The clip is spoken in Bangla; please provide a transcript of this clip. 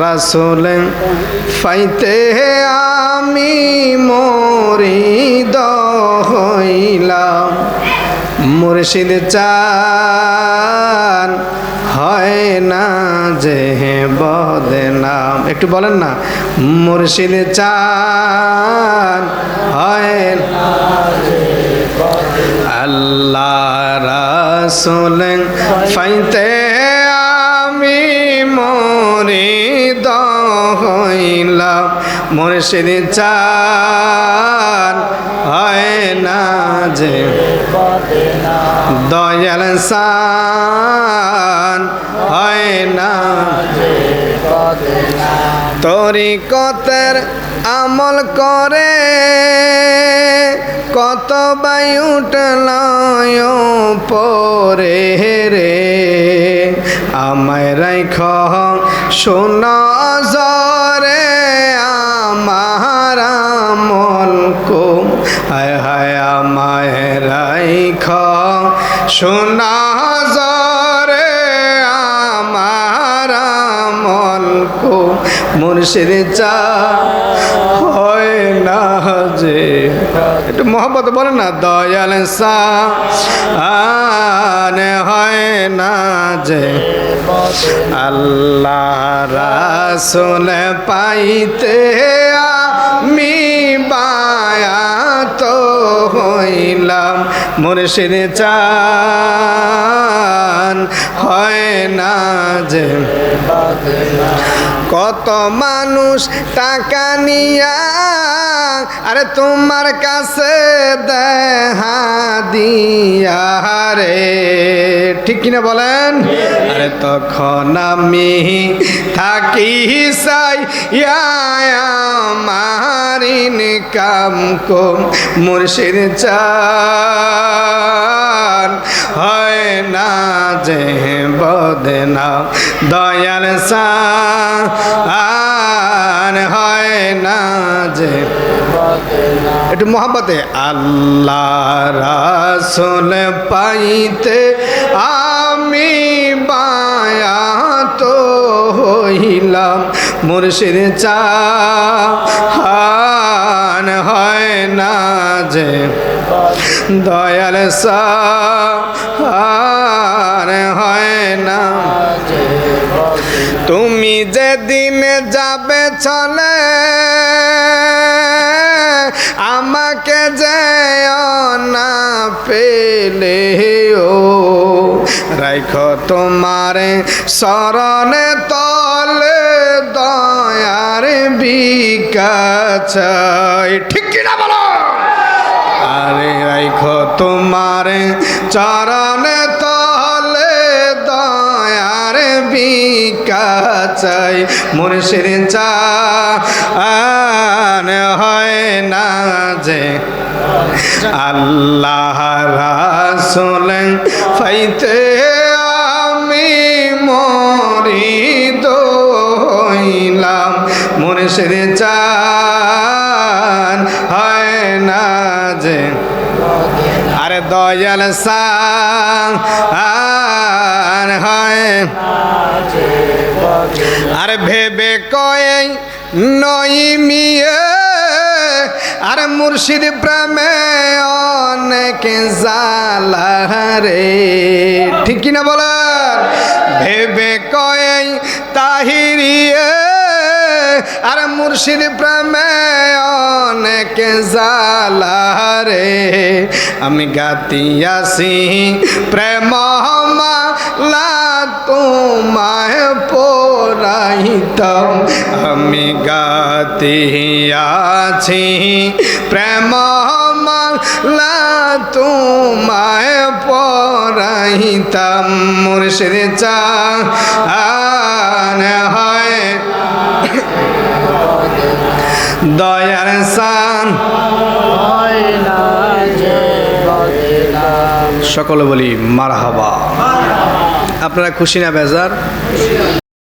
রাসুল ফাইতে আমি মরিদ হইলাম। মুর্শিদ চান হয় না যে বদনাম। একটু বলেন না। মুর্শিদ চান হয় আল্লাহ রাসুল ফাইতে মুর্শিদ চান হয় না যে দয়াল সান হয় না তরিকতের আমল করে কত বায়ুটলয় পরে রে। আমায় রাইখ, শোন শোনা জরে আমার আমল কো মুর্শিদ চা হয় না যে। একটু মোহব্বত বলে না, দয়াল সা হয় না যে। আল্লাহ রাসুল পাইতে হইলাম। মুর্শিদ চান হয় না যে কত মানুষ টাকা নিয়া, আরে তোমার কাছে দেখা দিয়া রে। ঠিক কিনা বলেন? আরে তখন আমি থাকি সাই মারিন কাম কম, মুর্শিদ চান হয় না যে বদনা। দয়াল সান হয় না যে একটু মোহাম্মতে আল্লাহ রাসুল পাইতে আমি বায়াত হইলাম। মুর্শিদ চান হয় না যে দয়াল সান হয় না। তুমি যেদিন যাবে চলে, আমাকে যে না পেলে ও রাইখ তোমার শরণে তলে দয়ার বিকাচ ঠিক কিনা বলো? তোমার চরণে তলে দয়ার বিকাচাই মুর্শিদ চান হয় না যে আল্লাহ রাসুল ফাইতে আমি মরিদ হইলাম মুর্শিদ চান দয়াল সান হয়। আরে ভেবে কয়ে নই মিয়ে, আরে মুর্শিদ প্রেমে অনেক জালা রে। ঠিক কিনা বলেন? ভেবে কয়ে তাহিরিয়ে আরে মুর্শিদ প্রেমে অনেক জালা রে। আমি গাতিয়াছি প্রেম তোমায় পড়াইতাম আমি গাতিয়াছি প্রেম তোমায় পড়াইতাম মুর্শিদ চা হয়। দয়ার সান সকলে বলি মারহাবা। আপনারা খুশি না বেজার?